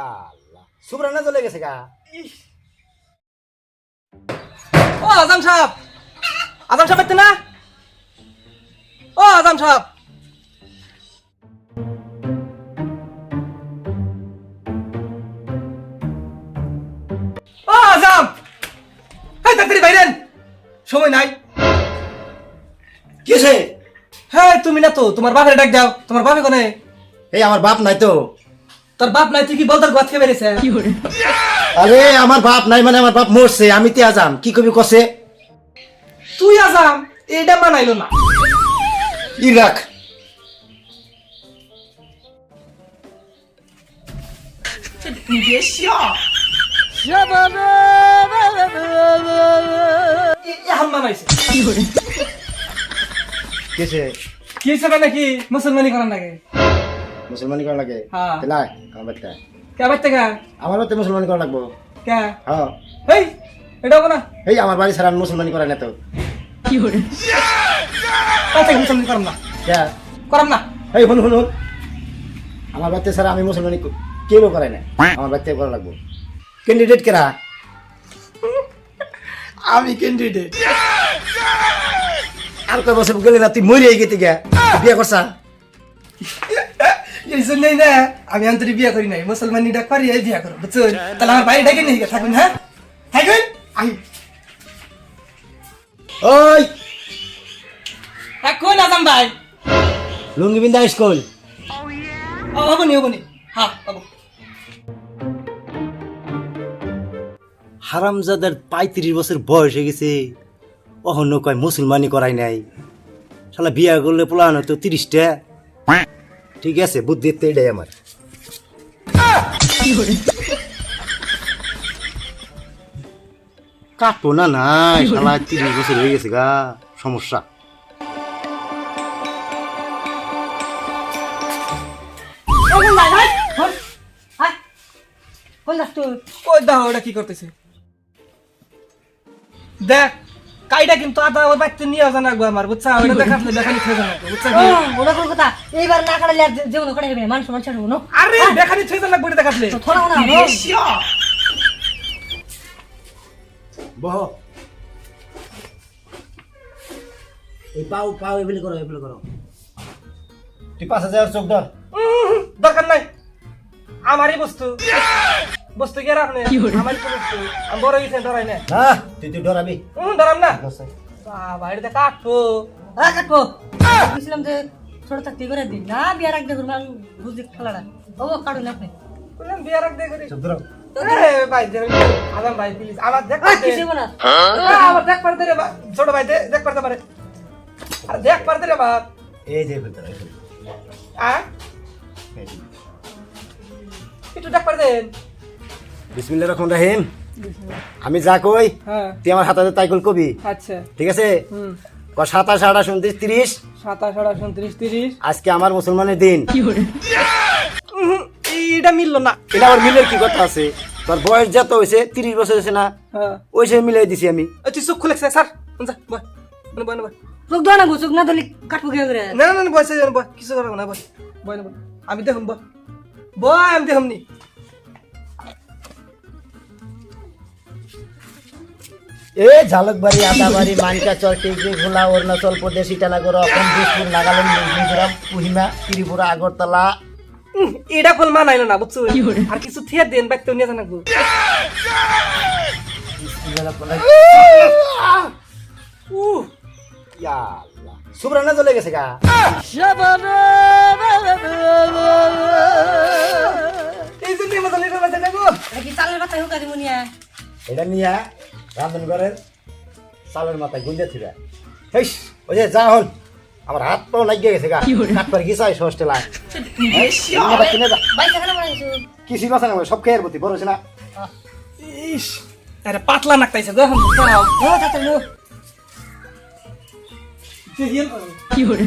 ইয়া আল্লাহ। সুবরানা চলে গেছে গা। ও আজম সাহেব। আজম সাহেব না? ও আজম সাহেব। ও আজম হাই তাড়াতাড়ি বাইরেন। সময় নাই। কিসে হ্যাঁ তুমি না তো তোমার বাপের ডাক দাও। তোমার বাপে কোনে? এই আমার বাপ নাই তো। তোর বাপ নাই তুই কি বলতার গত খেয়ে বেরিয়েছে আরে আমার বাপ নাই মানে আমার বাপ মরছে আমি তে আজাম কি কবি কসে? তুই আজাম এইটা মানাইলো না। ই রাখ মানাইছে। কিসে কি হিসাবে নাকি মুসলমানি করার লাগে মুসলমানি করা লাগে। হ্যাঁ। বাচ্চা কে বাচ্চা কে? আমার বাচ্চা মুসলমানি করা লাগবো। কে? হ্যাঁ হেই এটা না। এই আমার বাড়ি ছাড়া আমি মুসলমানি করাই না তো বাচ্চা মুসলমানি করাম না। কে? করাম না। এই শুন শুন শুন। আমার বাচ্চা ছাড়া আমি মুসলমানি ক- কেউ করাই না আমার বাচ্চা করা লাগবো। ক্যান্ডিডেট কেরা আমি ক্যান্ডিডেট আর কয় বছর গেলে না তুই মরে গেতে গা। বিয়ে করছা এই জন্যই না আমি আন্তরিক বিয়ে করি নাই। মুসলমানিটা করি এই বিয়ে করো বুঝছ? তাহলে আমার বাড়ি ডাকে থাকুন হ্যাঁ? থাকবেন আই ওই! হ্যাঁ কোন আজাম ভাই? লুঙ্গি বিন্দা স্কুল ও হবনি হবনি হ্যাঁ হব। হারামজাদার পঁয়ত্রিশ বছর বয়স হয়ে গেছে। অহন্য কয় মুসলমানি করাই নাই। শালা বিয়া করলে পোলানো তো তিরিশটা। ঠিক আছে, বুদ্ধি তো এটাই আমার। কাটবো না, নাই, শালা, তিরিশ বছর হয়ে গেছে গা, সমস্যা। ওই দাও ওটা কি করতেছে? দেখ কাইটা কিন্তু আদা ওর বাড়িতে নিয়ে আসা লাগবে আমার বুঝছা? ওটা দেখাতে দেখানি খেয়ে বুঝছা কি? ওনা কোন কথা এইবার না কাটালে আর হবে মানুষ না আরে দেখানি খেয়ে ওটা দেখাতলে থোড়া না বহ। এই পাও পাও এগুলি করো এগুলি করো। তুই পাঁচ হাজার চোখ ধর উম, দরকার নাই। আমারই বস্তু। বস্তু কে রাখনে আমারই তো বস্তু? আমি বড় গেছে ধরাই না। না তুই তুই ডরাবি হুম ধরাম না। বাবা এটা কাটবো হ্যাঁ কাটবো বুঝলাম যে ছোট থাকতে করে দিন না বিয়ার রাখতে করব আমি বুঝি খেলাটা। ও কাটুন আপনি বললাম বিয়ে রাখ দে করি। চোখ ধরো। ভাই দে আদম ভাই প্লিজ আমার দেখ কিছু না আমার দেখ পারতে রে বা- ছোট ভাই দে দেখ পারতে পারে। আরে দেখ পারতে রে বাপ এই যে ভিতরে আ। একটু দেখ পারতে। বিসমিল্লাহ রহমান রাহিম। আমি যা কই হ্যাঁ। তুই আমার হাতে তাই কল কবি। আচ্ছা। ঠিক আছে? সাতাশ আঠাশ উনত্রিশ তিরিশ? সাতাশ আঠাশ উনত্রিশ তিরিশ। আজকে আমার মুসলমানের দিন। এইটা মিললো না। এটা আবার মিলের কি কথা আছে? তোর বয়স যত হয়েছে তিরিশ বছর হয়েছে না। হ্যাঁ। ওই সে মিলাই দিছি আমি। তুই চোখ খুলেছে স্যার। বয়। বয় বয় বয়। চোখ ধোয়া না গো চোখ না ধরলে কাটবো কে করে না না বয় বয়। কিছু করব না বয়। বয় না বয়। আমি দেখুন বয়। বয় আমি দেখুন নি এ ঝালকবাড়ি আদাবাড়ি মানিকাচর টিকরি ঘোলা অরুণাচল প্রদেশ ইটানগর অসম দিসপুর নাগাল্যান্ড মিজোরাম কুহিমা ত্রিপুরা আগরতলা। উম, এটা কল মানাইলো না বুঝছ? আর কিছু থিয়ে দেন বাইক তো নিয়ে জানা গো। উহ সুব্রানা চলে গেছে গা। এই জন্য মজা লেগে গেছে না গো কি চালের কথা হোক দিব নিয়ে? এটা নিয়ে রান্ধন ঘরের চালের মাথায় গুঞ্জে ছিল হেস ওই যে যা হল আমার হাত পাও লাগিয়ে গেছে গা। কাটবার গিয়েছে ষষ্ঠে লাগ কিছু বাসা না সব খেয়ের প্রতি বড় না। ইস। আরে পাতলা নাকতাইছে গো কি